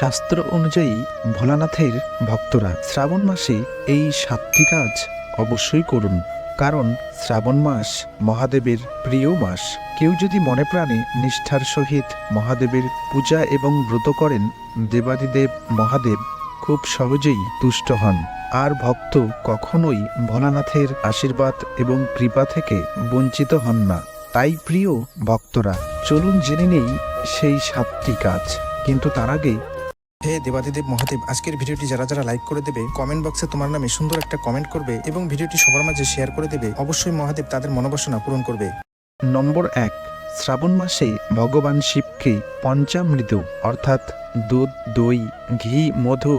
শাস্ত্র অনুযায়ী ভোলানাথের ভক্তরা শ্রাবণ মাসে এই সাতটি কাজ অবশ্যই করুন। কারণ শ্রাবণ মাস মহাদেবের প্রিয় মাস। কেউ যদি মনে প্রাণে নিষ্ঠার সহিত মহাদেবের পূজা এবং ব্রত করেন, দেবাদিদেব মহাদেব খুব সহজেই তুষ্ট হন। আর ভক্ত কখনোই ভোলানাথের আশীর্বাদ এবং কৃপা থেকে বঞ্চিত হন না। তাই প্রিয় ভক্তরা, চলুন জেনে নেই সেই সাতটি কাজ। কিন্তু তার আগে হে দেবাদিদেব মহাদেব, আজকের ভিডিওটি যারা যারা লাইক করে দেবে কমেন্ট বক্সে তোমার নামে সুন্দর একটা কমেন্ট করবে এবং ভিডিওটি সবার মাঝে শেয়ার করে দেবে, অবশ্যই মহাদেব তাদের মনোবাসনা পূরণ করবে। নম্বর এক, শ্রাবণ মাসে ভগবান শিবকে পঞ্চামৃত, অর্থাৎ দুধ, দই, ঘি, মধু,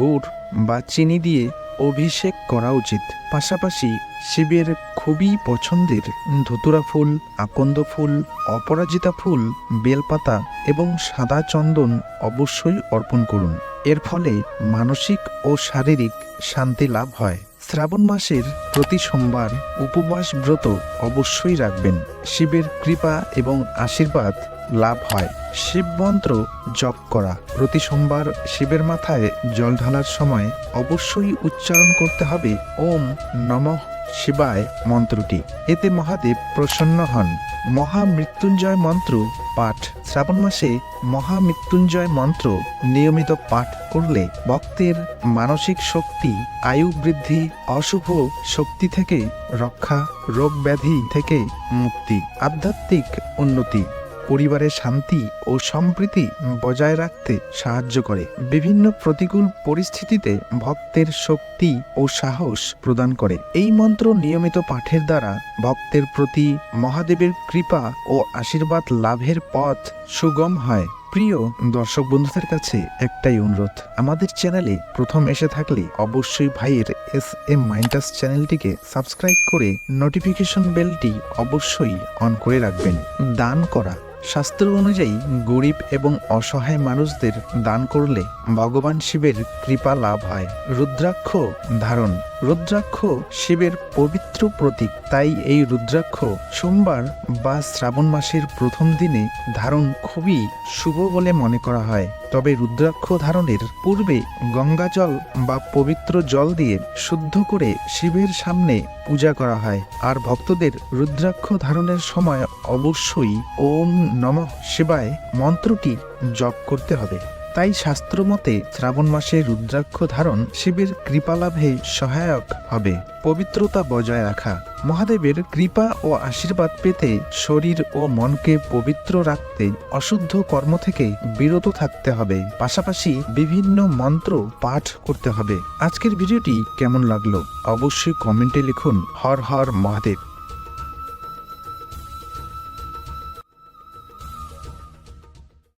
গুড় বা চিনি দিয়ে অভিষেক করা উচিত। পাশাপাশি শিবের খুবই পছন্দের ধুতুরা ফুল, আকন্দ ফুল, অপরাজিতা ফুল, বেলপাতা এবং সাদা চন্দন অবশ্যই অর্পণ করুন। এর ফলে মানসিক ও শারীরিক শান্তি লাভ হয়। শ্রাবণ মাসের প্রতি সোমবার উপবাস ব্রত অবশ্যই রাখবেন। শিবের কৃপা এবং আশীর্বাদ লাভ হয়। শিব মন্ত্র জপ করা। প্রতি সোমবার শিবের মাথায় জল ঢালার সময় অবশ্যই উচ্চারণ করতে হবে ওম নমঃ শিবায় মন্ত্রটি। এতে মহাদেব প্রসন্ন হন। মহামৃত্যুঞ্জয় মন্ত্র পাঠ। শ্রাবণ মাসে মহামৃত্যুঞ্জয় মন্ত্র নিয়মিত পাঠ করলে ভক্তের মানসিক শক্তি, আয়ু বৃদ্ধি, অশুভ শক্তি থেকে রক্ষা, রোগ ব্যাধি থেকে মুক্তি, আধ্যাত্মিক উন্নতি পরিবারের শান্তি ও সম্প্রীতি বজায় রাখতে সাহায্য করে। বিভিন্ন প্রতিকূল পরিস্থিতিতে ভক্তের শক্তি ও সাহস প্রদান করে। এই মন্ত্র নিয়মিত পাঠের দ্বারা ভক্তের প্রতি মহাদেবের কৃপা ও আশীর্বাদ লাভের পথ সুগম হয়। প্রিয় দর্শক বন্ধুদের কাছে একটাই অনুরোধ, আমাদের চ্যানেলে প্রথম এসে থাকলে অবশ্যই ভাইয়ের এস এম মাইন্টাস চ্যানেলটিকে সাবস্ক্রাইব করে নোটিফিকেশন বেলটি অবশ্যই অন করে রাখবেন। দান করা শাস্ত্র অনুযায়ী গরিব এবং অসহায় মানুষদের দান করলে ভগবান শিবের কৃপা লাভ হয়। রুদ্রাক্ষ ধারণ। রুদ্রাক্ষ শিবের পবিত্র প্রতীক। তাই এই রুদ্রাক্ষ সোমবার বা শ্রাবণ মাসের প্রথম দিনে ধারণ খুবই শুভ বলে মনে করা হয়। তবে রুদ্রাক্ষ ধারণের পূর্বে গঙ্গা জল বা পবিত্র জল দিয়ে শুদ্ধ করে শিবের সামনে পূজা করা হয়। আর ভক্তদের রুদ্রাক্ষ ধারণের সময় অবশ্যই ওম নমঃ শিবায় মন্ত্রটি জপ করতে হবে। তাই শাস্ত্রমতে শ্রাবণ মাসে রুদ্রাক্ষ ধারণ শিবের কৃপালাভে সহায়ক হবে। পবিত্রতা বজায় রাখা। মহাদেবের কৃপা ও আশীর্বাদ পেতে শরীর ও মনকে পবিত্র রাখতে অশুদ্ধ কর্ম থেকে বিরত থাকতে হবে। পাশাপাশি বিভিন্ন মন্ত্র পাঠ করতে হবে। আজকের ভিডিওটি কেমন লাগল? অবশ্যই কমেন্টে লিখুন। হর হর মহাদেব।